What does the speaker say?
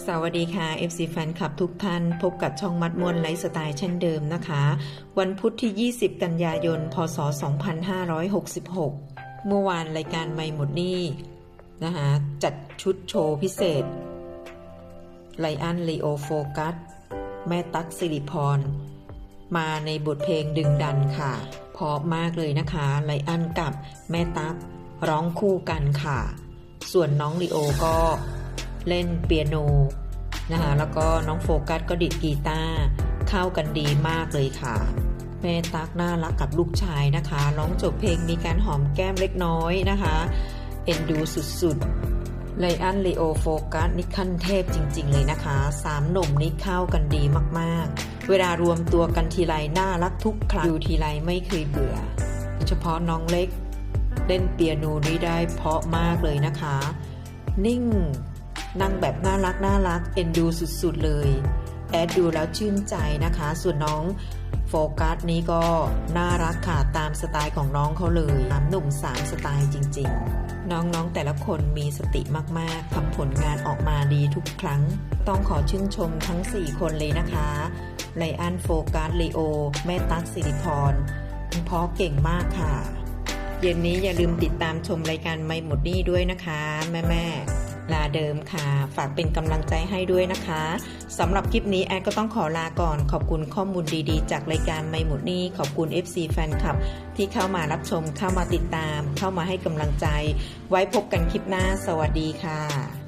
สวัสดีค่ะ FC แฟนคลับทุกท่าน พบกับช่องมัดมวนไลฟ์สไตล์เช่นเดิมนะคะ วันพุธที่ 20 กันยายน พศ 2566 เมื่อวานรายการไม่หมดนี่นะคะจัดชุดโชว์พิเศษไลอันลีโอโฟกัส แม่ตั๊กสิริพร มาในบทเพลงดึงดันค่ะเพราะมากเลยนะคะไลอันกับแม่ตั๊กร้องคู่กันค่ะ ส่วนน้องลีโอก็ เล่นเปียโนนะคะแล้วก็น้องโฟกัสก็ดิดกีตาร์เข้ากันดีมากเลยค่ะ แม่ตั๊กน่ารักกับลูกชายนะคะร้องจบเพลงมีการหอมแก้มเล็กน้อยนะคะเอ็นดูสุดๆไลอันลีโอโฟกัสนี่ขั้นเทพจริง ๆ เลยนะคะสามหนุ่มนี่เข้ากันดีมากๆ เวลารวมตัวกันทีไรน่ารักทุกครั้งดูทีไรไม่เคยเบื่อโดยเฉพาะน้องเล็ก เล่นเปียโนนี้ได้เพราะมากเลยนะคะ นิ่ง นั่งแบบน่ารักน่ารักเอ็นดูสุดๆเลย แอดดูแล้วชื่นใจนะคะ ส่วนน้องโฟกัสนี้ก็น่ารักค่ะตามสไตล์ของน้องเขาเลยสามหนุ่มสามสไตล์จริงๆ น้องๆแต่ละคนมีสติมากๆทำผลงานออกมาดีทุกครั้ง ต้องขอชื่นชมทั้ง 4 คนเลยนะคะไลอันโฟกัสลีโอ แม่ตั๊กสิริพรเพราะเก่งมากค่ะ เย็นนี้อย่าลืมติดตามชมรายการไม่หมดนี้ด้วยนะคะ แม่แม่ ลาเดิมค่ะ ฝากเป็นกำลังใจให้ด้วยนะคะสำหรับคลิปนี้แอดก็ต้องขอลาก่อน ขอบคุณข้อมูลดีๆ จากรายการไม่หมดนี้ขอบคุณ FC แฟนคลับ ที่เข้ามารับชมเข้ามาติดตาม เข้ามาให้กำลังใจ ไว้พบกันคลิปหน้า สวัสดีค่ะ